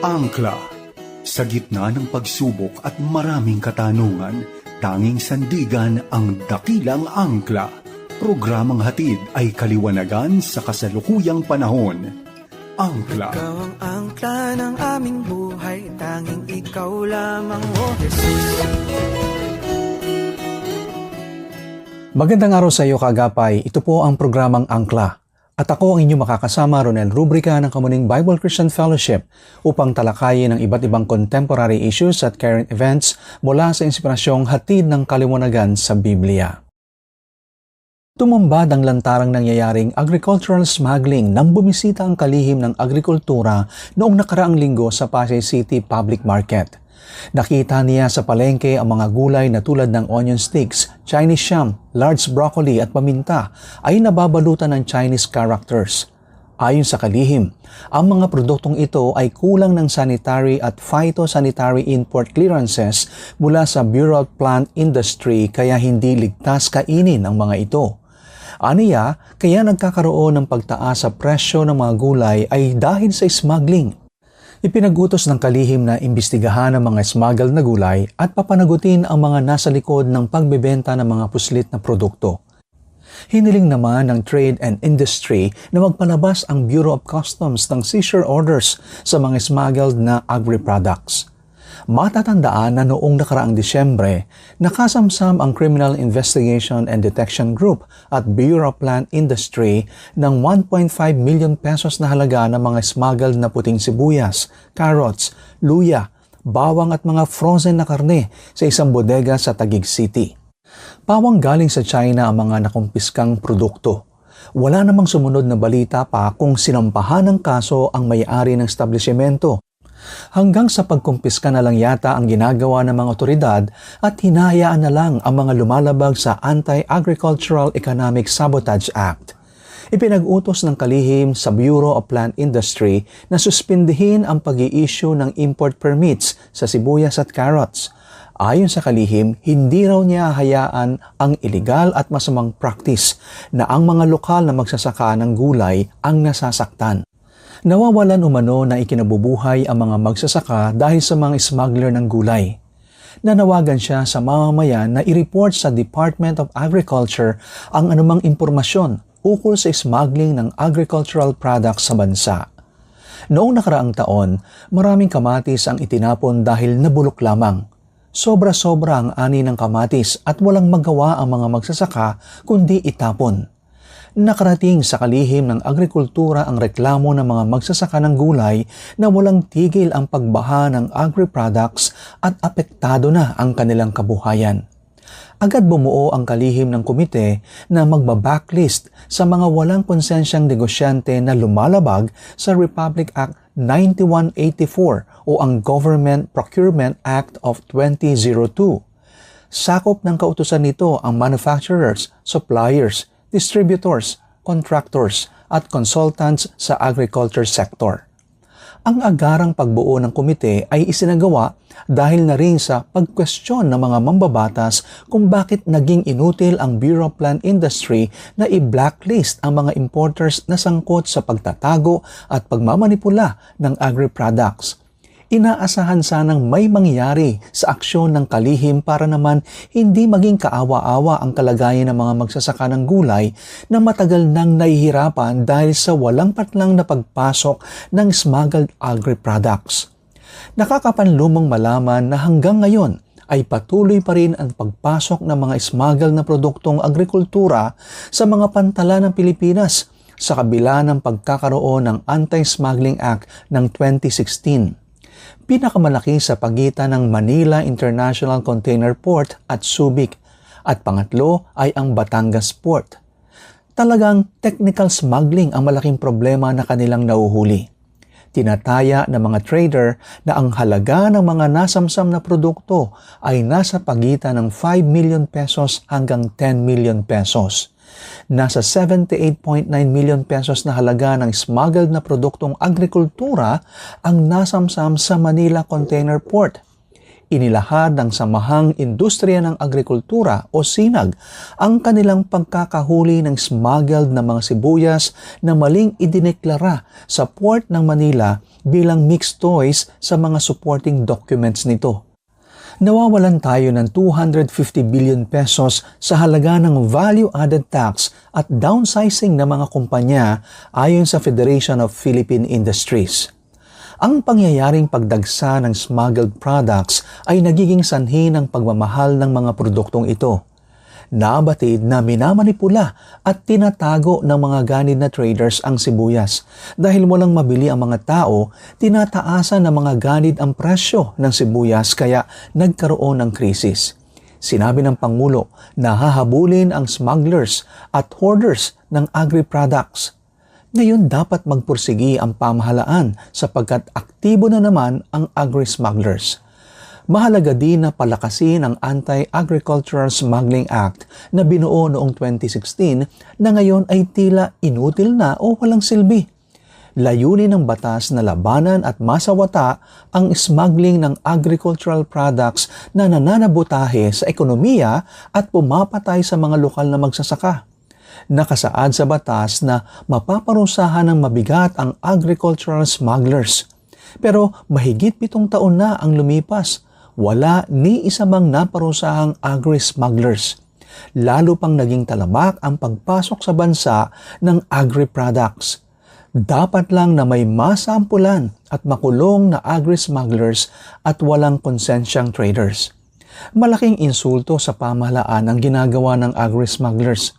Angkla. Sa gitna ng pagsubok at maraming katanungan, tanging sandigan ang dakilang angkla. Programang hatid ay kaliwanagan sa kasalukuyang panahon. Angkla. Ikaw ang angkla ng aming buhay Tanging ikaw lamang, O Jesus Magandang araw sa iyo kagapay. Ito po ang programang Angkla. At ako ang inyong makakasama Ronel Rubrica ng Kamuning Bible Christian Fellowship upang talakayin ang iba't ibang contemporary issues at current events mula sa inspirasyong hatid ng kaliwanagan sa Biblia. Tumambad ang lantarang nangyayaring agricultural smuggling nang bumisita ang kalihim ng agrikultura noong nakaraang linggo sa Pasay City Public Market. Nakita niya sa palengke ang mga gulay na tulad ng onion sticks, Chinese sham, large broccoli at paminta ay nababalutan ng Chinese characters. Ayon sa kalihim, ang mga produktong ito ay kulang ng sanitary at phytosanitary import clearances mula sa Bureau of Plant Industry kaya hindi ligtas kainin ang mga ito. Aniya, kaya nagkakaroon ng pagtaas sa presyo ng mga gulay ay dahil sa smuggling. Ipinagutos ng kalihim na imbestigahan ang mga smuggled na gulay at papanagutin ang mga nasa likod ng pagbebenta ng mga puslit na produkto. Hiniling naman ng Trade and Industry na magpalabas ang Bureau of Customs ng seizure orders sa mga smuggled na agri-products. Matatandaan na noong nakaraang Disyembre, nakasamsam ang Criminal Investigation and Detection Group at Bureau of Plant Industry ng 1.5 million pesos na halaga ng mga smuggled na puting sibuyas, carrots, luya, bawang at mga frozen na karne sa isang bodega sa Taguig City. Pawang galing sa China ang mga nakumpiskang produkto. Wala namang sumunod na balita pa kung sinampahan ng kaso ang may-ari ng establishmento Hanggang sa pagkumpiska na lang yata ang ginagawa ng mga otoridad at hinahayaan na lang ang mga lumalabag sa Anti-Agricultural Economic Sabotage Act. Ipinag-utos ng kalihim sa Bureau of Plant Industry na suspindihin ang pag issue ng import permits sa sibuyas at carrots. Ayon sa kalihim, hindi raw niya hayaan ang illegal at masamang practice na ang mga lokal na magsasaka ng gulay ang nasasaktan. Nawawalan umano na ikinabubuhay ang mga magsasaka dahil sa mga smuggler ng gulay. Nanawagan siya sa mamamayan na i-report sa Department of Agriculture ang anumang impormasyon ukol sa smuggling ng agricultural products sa bansa. Noong nakaraang taon, maraming kamatis ang itinapon dahil nabulok lamang. Sobra-sobra ang ani ng kamatis at walang magawa ang mga magsasaka kundi itapon nakarating sa kalihim ng agrikultura ang reklamo ng mga magsasaka ng gulay na walang tigil ang pagbaha ng agri-products at apektado na ang kanilang kabuhayan. Agad bumuo ang kalihim ng komite na magbabacklist sa mga walang konsensyang negosyante na lumalabag sa Republic Act 9184 o ang Government Procurement Act of 2002. Sakop ng kautusan nito ang manufacturers, suppliers, distributors, contractors at consultants sa agriculture sector. Ang agarang pagbuo ng komite ay isinagawa dahil na rin sa pagkwestiyon ng mga mambabatas kung bakit naging inutil ang Bureau of Plant Industry na i-blacklist ang mga importers na sangkot sa pagtatago at pagmamanipula ng agri-products inaasahan sanang may mangyari sa aksyon ng kalihim para naman hindi maging kaawa-awa ang kalagayan ng mga magsasaka ng gulay na matagal nang nahihirapan dahil sa walang patlang na pagpasok ng smuggled agri-products. Nakakapanlumang malaman na hanggang ngayon ay patuloy pa rin ang pagpasok ng mga smuggled na produktong agrikultura sa mga pantala ng Pilipinas sa kabila ng pagkakaroon ng Anti-Smuggling Act ng 2016 pinakamalaki sa pagitan ng Manila International Container Port at Subic at pangatlo ay ang Batangas Port. Talagang technical smuggling ang malaking problema na kanilang nauhuli. Tinataya ng mga trader na ang halaga ng mga nasamsam na produkto ay nasa pagitan ng 5 million pesos hanggang 10 million pesos nasa 78.9 million pesos na halaga ng smuggled na produktong agrikultura ang nasamsam sa Manila Container Port. Inilahad ng Samahang Industriya ng Agrikultura o SINAG ang kanilang pagkakahuli ng smuggled na mga sibuyas na maling idineklara sa Port ng Manila bilang mixed toys sa mga supporting documents nito. Nawawalan tayo ng 250 billion pesos sa halaga ng value-added tax at downsizing ng mga kumpanya ayon sa Federation of Philippine Industries. Ang pangyayaring pagdagsa ng smuggled products ay nagiging sanhi ng pagmamahal ng mga produktong ito. Nabatid na minamanipula at tinatago ng mga ganid na traders ang sibuyas. Dahil walang mabili ang mga tao, tinataasan ng mga ganid ang presyo ng sibuyas kaya nagkaroon ng krisis. Sinabi ng Pangulo na hahabulin ang smugglers at hoarders ng agri-products ngayon dapat magpursigi ang pamahalaan sapagkat aktibo na naman ang agri-smugglers. Mahalaga din na palakasin ang Anti-Agricultural Smuggling Act na binuo noong 2016 na ngayon ay tila inutil na o walang silbi. Layunin ng batas na labanan at masawata ang smuggling ng agricultural products na nananabutahe sa ekonomiya at pumapatay sa mga lokal na magsasaka nakasaad sa batas na mapaparusahan ng mabigat ang agricultural smugglers. Pero mahigit pitong taon na ang lumipas, wala ni isa mang naparusahang agri-smugglers. Lalo pang naging talamak ang pagpasok sa bansa ng agri-products. Dapat lang na may masampulan at makulong na agri-smugglers at walang konsensyang traders. Malaking insulto sa pamahalaan ang ginagawa ng agri-smugglers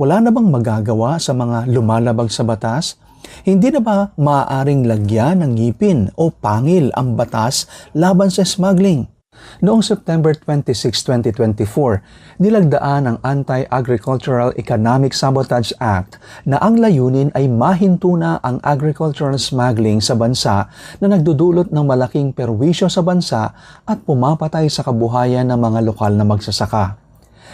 wala na bang magagawa sa mga lumalabag sa batas? Hindi na ba maaaring lagyan ng ngipin o pangil ang batas laban sa smuggling? Noong September 26, 2024, nilagdaan ang Anti-Agricultural Economic Sabotage Act na ang layunin ay mahinto na ang agricultural smuggling sa bansa na nagdudulot ng malaking perwisyo sa bansa at pumapatay sa kabuhayan ng mga lokal na magsasaka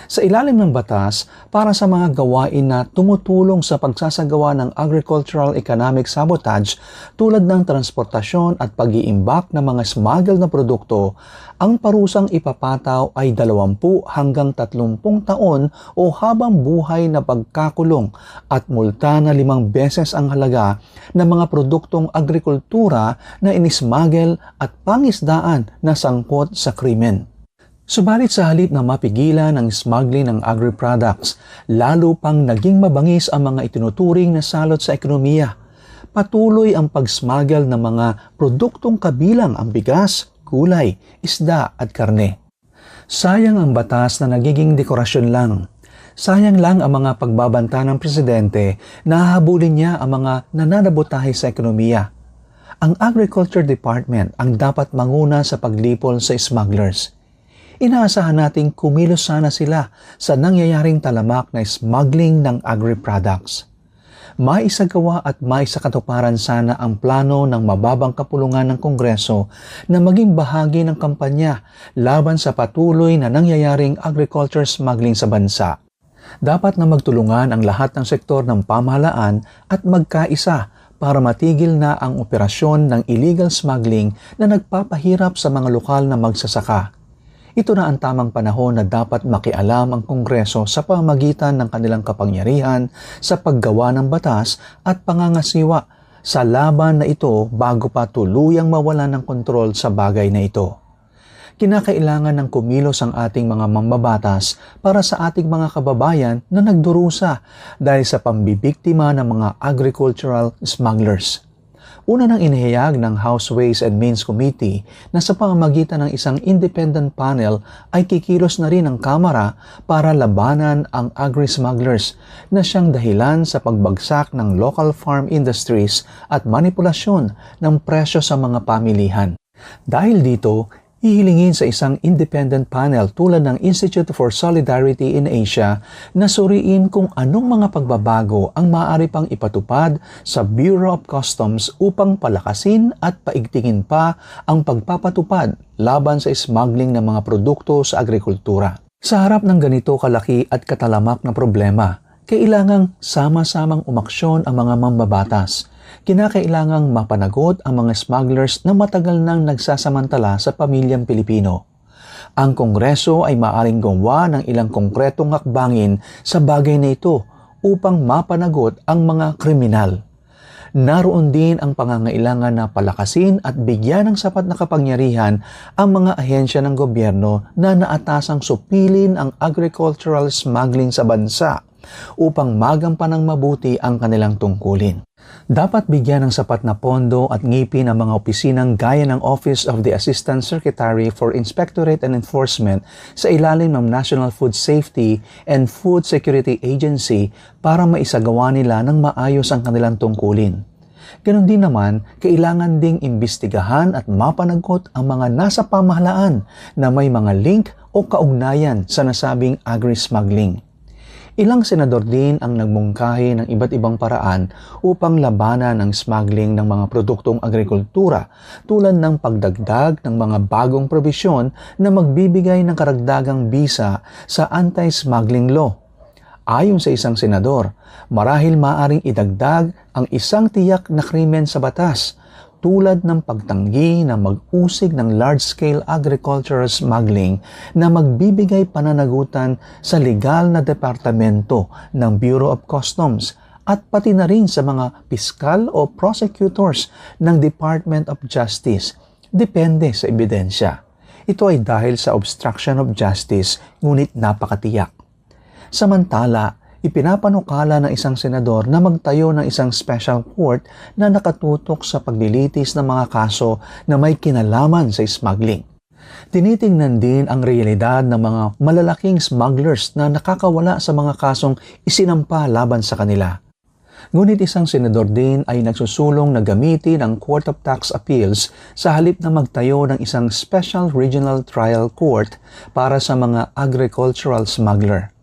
sa ilalim ng batas para sa mga gawain na tumutulong sa pagsasagawa ng agricultural economic sabotage tulad ng transportasyon at pag-iimbak ng mga smuggled na produkto, ang parusang ipapataw ay 20 hanggang 30 taon o habang buhay na pagkakulong at multa na limang beses ang halaga ng mga produktong agrikultura na inismagel at pangisdaan na sangkot sa krimen. Subalit sa halip na mapigilan ang smuggling ng agri-products, lalo pang naging mabangis ang mga itinuturing na salot sa ekonomiya. Patuloy ang pag-smuggle ng mga produktong kabilang ang bigas, gulay, isda at karne. Sayang ang batas na nagiging dekorasyon lang. Sayang lang ang mga pagbabanta ng presidente na hahabulin niya ang mga nananabotahe sa ekonomiya. Ang Agriculture Department ang dapat manguna sa paglipol sa smugglers inaasahan nating kumilos sana sila sa nangyayaring talamak na smuggling ng agri-products. Maisagawa at maisakatuparan sana ang plano ng mababang kapulungan ng Kongreso na maging bahagi ng kampanya laban sa patuloy na nangyayaring agriculture smuggling sa bansa. Dapat na magtulungan ang lahat ng sektor ng pamahalaan at magkaisa para matigil na ang operasyon ng illegal smuggling na nagpapahirap sa mga lokal na magsasaka ito na ang tamang panahon na dapat makialam ang Kongreso sa pamagitan ng kanilang kapangyarihan sa paggawa ng batas at pangangasiwa sa laban na ito bago pa tuluyang mawalan ng kontrol sa bagay na ito. Kinakailangan ng kumilos ang ating mga mambabatas para sa ating mga kababayan na nagdurusa dahil sa pambibiktima ng mga agricultural smugglers. Una nang inihayag ng House Ways and Means Committee na sa pamamagitan ng isang independent panel ay kikilos na rin ang Kamara para labanan ang agri-smugglers na siyang dahilan sa pagbagsak ng local farm industries at manipulasyon ng presyo sa mga pamilihan. Dahil dito, hihilingin sa isang independent panel tulad ng Institute for Solidarity in Asia na suriin kung anong mga pagbabago ang maaari pang ipatupad sa Bureau of Customs upang palakasin at paigtingin pa ang pagpapatupad laban sa smuggling ng mga produkto sa agrikultura. Sa harap ng ganito kalaki at katalamak na problema, kailangang sama-samang umaksyon ang mga mambabatas – kinakailangang mapanagot ang mga smugglers na matagal nang nagsasamantala sa pamilyang Pilipino. Ang Kongreso ay maaring gawa ng ilang konkretong hakbangin sa bagay na ito upang mapanagot ang mga kriminal. Naroon din ang pangangailangan na palakasin at bigyan ng sapat na kapangyarihan ang mga ahensya ng gobyerno na naatasang supilin ang agricultural smuggling sa bansa upang magampan ng mabuti ang kanilang tungkulin. Dapat bigyan ng sapat na pondo at ngipin ang mga opisinang gaya ng Office of the Assistant Secretary for Inspectorate and Enforcement sa ilalim ng National Food Safety and Food Security Agency para maisagawa nila ng maayos ang kanilang tungkulin. Ganon din naman, kailangan ding imbestigahan at mapanagot ang mga nasa pamahalaan na may mga link o kaugnayan sa nasabing agri-smuggling. Ilang senador din ang nagmungkahi ng iba't ibang paraan upang labanan ang smuggling ng mga produktong agrikultura tulad ng pagdagdag ng mga bagong probisyon na magbibigay ng karagdagang bisa sa anti-smuggling law. Ayon sa isang senador, marahil maaring idagdag ang isang tiyak na krimen sa batas tulad ng pagtanggi na mag-usig ng large-scale agricultural smuggling na magbibigay pananagutan sa legal na departamento ng Bureau of Customs at pati na rin sa mga piskal o prosecutors ng Department of Justice. Depende sa ebidensya. Ito ay dahil sa obstruction of justice ngunit napakatiyak. Samantala, ipinapanukala ng isang senador na magtayo ng isang special court na nakatutok sa paglilitis ng mga kaso na may kinalaman sa smuggling. Tinitingnan din ang realidad ng mga malalaking smugglers na nakakawala sa mga kasong isinampa laban sa kanila. Ngunit isang senador din ay nagsusulong na gamitin ang Court of Tax Appeals sa halip na magtayo ng isang Special Regional Trial Court para sa mga agricultural smuggler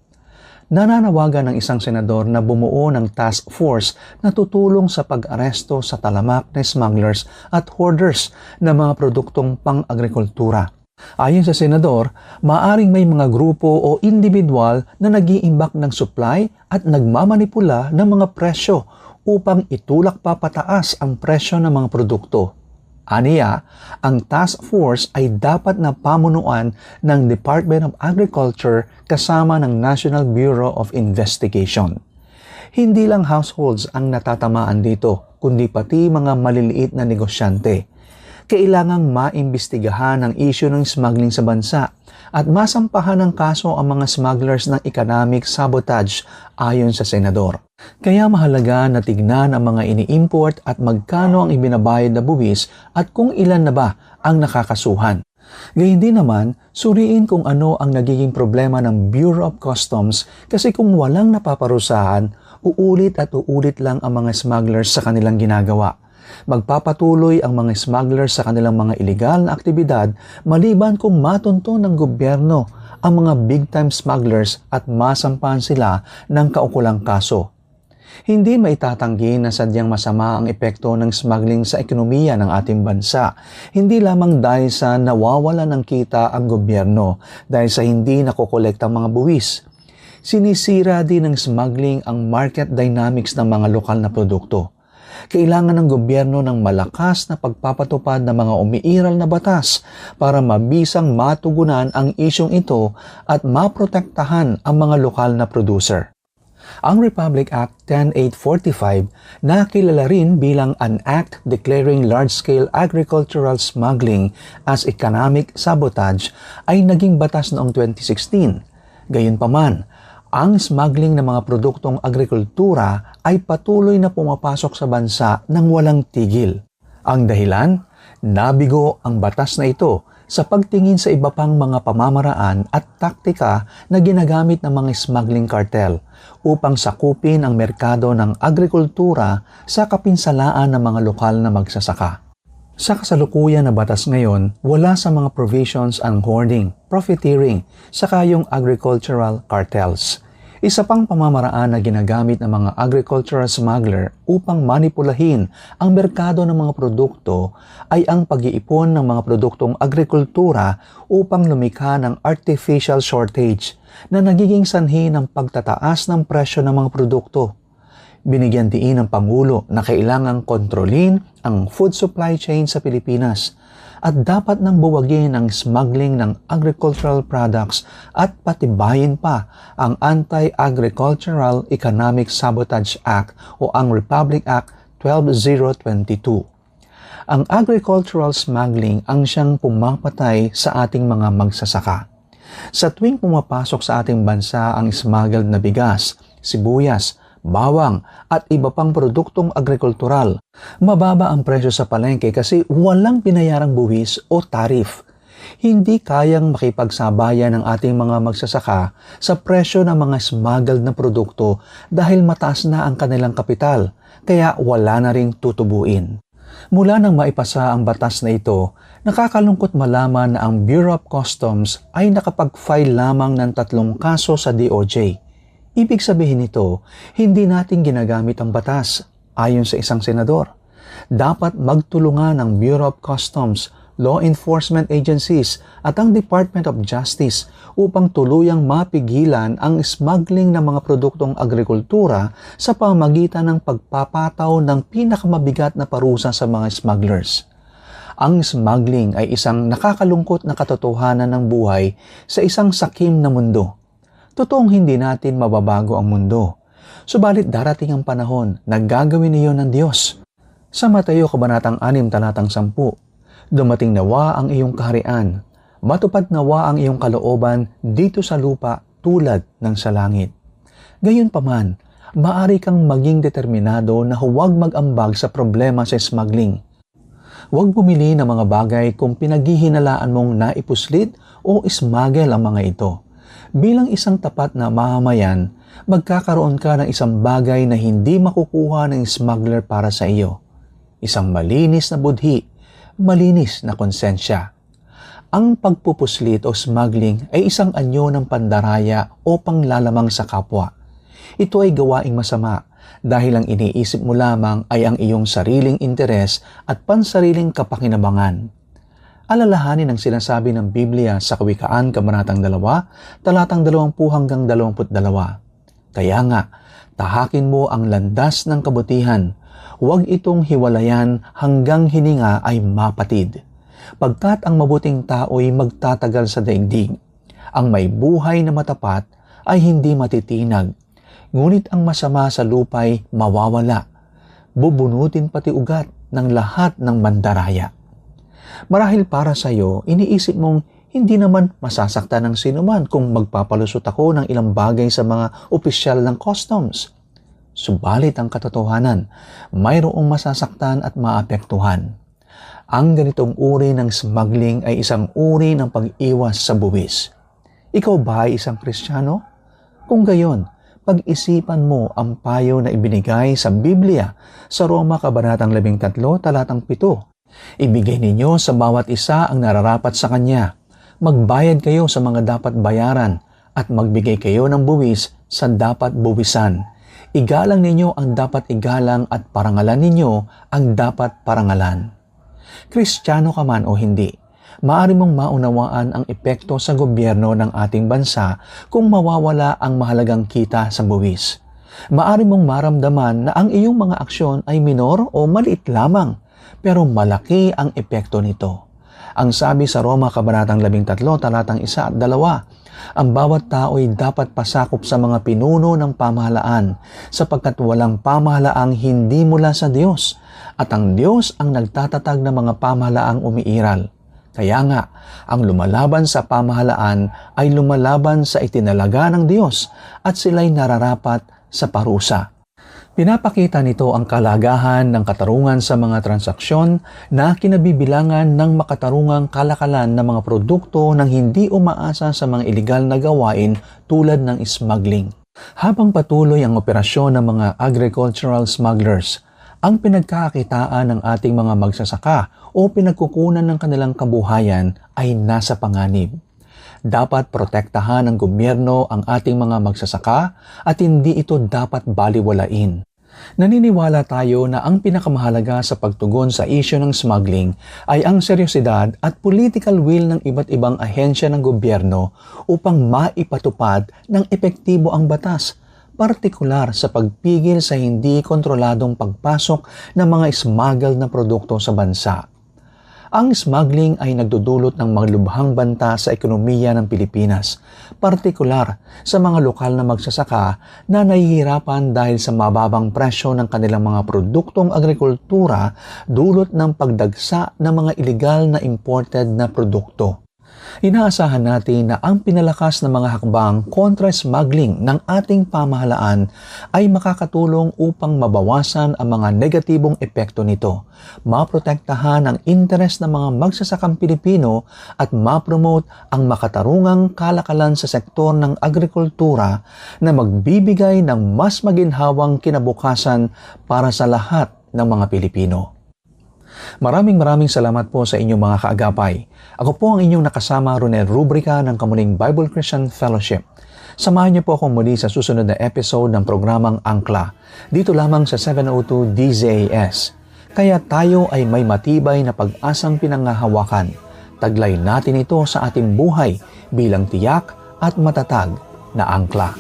nananawagan ng isang senador na bumuo ng task force na tutulong sa pag-aresto sa talamak na smugglers at hoarders ng mga produktong pang-agrikultura. Ayon sa senador, maaring may mga grupo o individual na nag-iimbak ng supply at nagmamanipula ng mga presyo upang itulak pa pataas ang presyo ng mga produkto. Aniya, ang task force ay dapat na pamunuan ng Department of Agriculture kasama ng National Bureau of Investigation. Hindi lang households ang natatamaan dito, kundi pati mga maliliit na negosyante. Kailangang maimbestigahan ang isyu ng smuggling sa bansa at masampahan ng kaso ang mga smugglers ng economic sabotage ayon sa senador. Kaya mahalaga na tignan ang mga ini-import at magkano ang ibinabayad na buwis at kung ilan na ba ang nakakasuhan. Gayun din naman, suriin kung ano ang nagiging problema ng Bureau of Customs kasi kung walang napaparusahan, uulit at uulit lang ang mga smugglers sa kanilang ginagawa. Magpapatuloy ang mga smugglers sa kanilang mga ilegal na aktibidad maliban kung matunto ng gobyerno ang mga big-time smugglers at masampahan sila ng kaukulang kaso. Hindi maitatanggi na sadyang masama ang epekto ng smuggling sa ekonomiya ng ating bansa. Hindi lamang dahil sa nawawala ng kita ang gobyerno dahil sa hindi nakokolekta mga buwis. Sinisira din ng smuggling ang market dynamics ng mga lokal na produkto kailangan ng gobyerno ng malakas na pagpapatupad ng mga umiiral na batas para mabisang matugunan ang isyong ito at maprotektahan ang mga lokal na producer. Ang Republic Act 10845 na kilala rin bilang an act declaring large-scale agricultural smuggling as economic sabotage ay naging batas noong 2016. Gayunpaman, ang smuggling ng mga produktong agrikultura ay patuloy na pumapasok sa bansa ng walang tigil. Ang dahilan, nabigo ang batas na ito sa pagtingin sa iba pang mga pamamaraan at taktika na ginagamit ng mga smuggling cartel upang sakupin ang merkado ng agrikultura sa kapinsalaan ng mga lokal na magsasaka. Sa kasalukuyan na batas ngayon, wala sa mga provisions ang hoarding, profiteering, saka yung agricultural cartels. Isa pang pamamaraan na ginagamit ng mga agricultural smuggler upang manipulahin ang merkado ng mga produkto ay ang pag-iipon ng mga produktong agrikultura upang lumikha ng artificial shortage na nagiging sanhi ng pagtataas ng presyo ng mga produkto. Binigyan diin ng Pangulo na kailangang kontrolin ang food supply chain sa Pilipinas at dapat nang buwagin ang smuggling ng agricultural products at patibayin pa ang Anti-Agricultural Economic Sabotage Act o ang Republic Act 12022. Ang agricultural smuggling ang siyang pumapatay sa ating mga magsasaka. Sa tuwing pumapasok sa ating bansa ang smuggled na bigas, sibuyas, bawang at iba pang produktong agrikultural, mababa ang presyo sa palengke kasi walang pinayarang buwis o tarif. Hindi kayang makipagsabayan ng ating mga magsasaka sa presyo ng mga smuggled na produkto dahil mataas na ang kanilang kapital, kaya wala na ring tutubuin. Mula nang maipasa ang batas na ito, nakakalungkot malaman na ang Bureau of Customs ay nakapag-file lamang ng tatlong kaso sa DOJ. Ibig sabihin nito, hindi natin ginagamit ang batas ayon sa isang senador. Dapat magtulungan ang Bureau of Customs law enforcement agencies at ang Department of Justice upang tuluyang mapigilan ang smuggling ng mga produktong agrikultura sa pamagitan ng pagpapataw ng pinakamabigat na parusa sa mga smugglers. Ang smuggling ay isang nakakalungkot na katotohanan ng buhay sa isang sakim na mundo. Totoong hindi natin mababago ang mundo. Subalit darating ang panahon na gagawin niyo ng Diyos. Sa Mateo Kabanatang 6 Talatang 10, Dumating nawa ang iyong kaharian, matupad nawa ang iyong kalooban dito sa lupa tulad ng sa langit. Gayunpaman, maari kang maging determinado na huwag mag-ambag sa problema sa smuggling. Huwag bumili ng mga bagay kung pinaghihinalaan mong naipuslit o smuggle ang mga ito. Bilang isang tapat na mamamayan, magkakaroon ka ng isang bagay na hindi makukuha ng smuggler para sa iyo. Isang malinis na budhi malinis na konsensya. Ang pagpupuslit o smuggling ay isang anyo ng pandaraya o panglalamang sa kapwa. Ito ay gawaing masama dahil ang iniisip mo lamang ay ang iyong sariling interes at pansariling kapakinabangan. Alalahanin ang sinasabi ng Biblia sa Kawikaan, Kabanatang 2, talatang 20 hanggang 22. Kaya nga, tahakin mo ang landas ng kabutihan, huwag itong hiwalayan hanggang hininga ay mapatid. Pagkat ang mabuting tao'y magtatagal sa daigdig, ang may buhay na matapat ay hindi matitinag, ngunit ang masama sa lupay mawawala. Bubunutin pati ugat ng lahat ng mandaraya. Marahil para sa iyo, iniisip mong hindi naman masasaktan ng sinuman kung magpapalusot ako ng ilang bagay sa mga opisyal ng customs. Subalit ang katotohanan, mayroong masasaktan at maapektuhan. Ang ganitong uri ng smuggling ay isang uri ng pag-iwas sa buwis. Ikaw ba ay isang Kristiyano? Kung gayon, pag-isipan mo ang payo na ibinigay sa Biblia sa Roma Kabanatang 13, talatang 7. Ibigay ninyo sa bawat isa ang nararapat sa kanya. Magbayad kayo sa mga dapat bayaran at magbigay kayo ng buwis sa dapat buwisan Igalang ninyo ang dapat igalang at parangalan ninyo ang dapat parangalan. Kristiyano ka man o hindi, maaari mong maunawaan ang epekto sa gobyerno ng ating bansa kung mawawala ang mahalagang kita sa buwis. Maaari mong maramdaman na ang iyong mga aksyon ay minor o maliit lamang, pero malaki ang epekto nito. Ang sabi sa Roma Kabanatang 13, talatang 1 at 2, ang bawat tao ay dapat pasakop sa mga pinuno ng pamahalaan sapagkat walang pamahalaang hindi mula sa Diyos at ang Diyos ang nagtatatag ng mga pamahalaang umiiral. Kaya nga, ang lumalaban sa pamahalaan ay lumalaban sa itinalaga ng Diyos at sila'y nararapat sa parusa. Pinapakita nito ang kalagahan ng katarungan sa mga transaksyon na kinabibilangan ng makatarungang kalakalan ng mga produkto nang hindi umaasa sa mga ilegal na gawain tulad ng smuggling. Habang patuloy ang operasyon ng mga agricultural smugglers, ang pinagkakakitaan ng ating mga magsasaka o pinagkukunan ng kanilang kabuhayan ay nasa panganib dapat protektahan ng gobyerno ang ating mga magsasaka at hindi ito dapat baliwalain. Naniniwala tayo na ang pinakamahalaga sa pagtugon sa isyo ng smuggling ay ang seryosidad at political will ng iba't ibang ahensya ng gobyerno upang maipatupad ng epektibo ang batas, partikular sa pagpigil sa hindi kontroladong pagpasok ng mga smuggled na produkto sa bansa. Ang smuggling ay nagdudulot ng maglubhang banta sa ekonomiya ng Pilipinas, partikular sa mga lokal na magsasaka na nahihirapan dahil sa mababang presyo ng kanilang mga produktong agrikultura dulot ng pagdagsa ng mga ilegal na imported na produkto. Inaasahan natin na ang pinalakas ng mga hakbang kontra smuggling ng ating pamahalaan ay makakatulong upang mabawasan ang mga negatibong epekto nito, maprotektahan ang interes ng mga magsasakang Pilipino at mapromote ang makatarungang kalakalan sa sektor ng agrikultura na magbibigay ng mas maginhawang kinabukasan para sa lahat ng mga Pilipino. Maraming maraming salamat po sa inyong mga kaagapay. Ako po ang inyong nakasama Ronel Rubrica ng Kamuning Bible Christian Fellowship. Samahan niyo po ako muli sa susunod na episode ng programang Angkla, dito lamang sa 702 DZAS. Kaya tayo ay may matibay na pag-asang pinangahawakan. Taglay natin ito sa ating buhay bilang tiyak at matatag na angkla.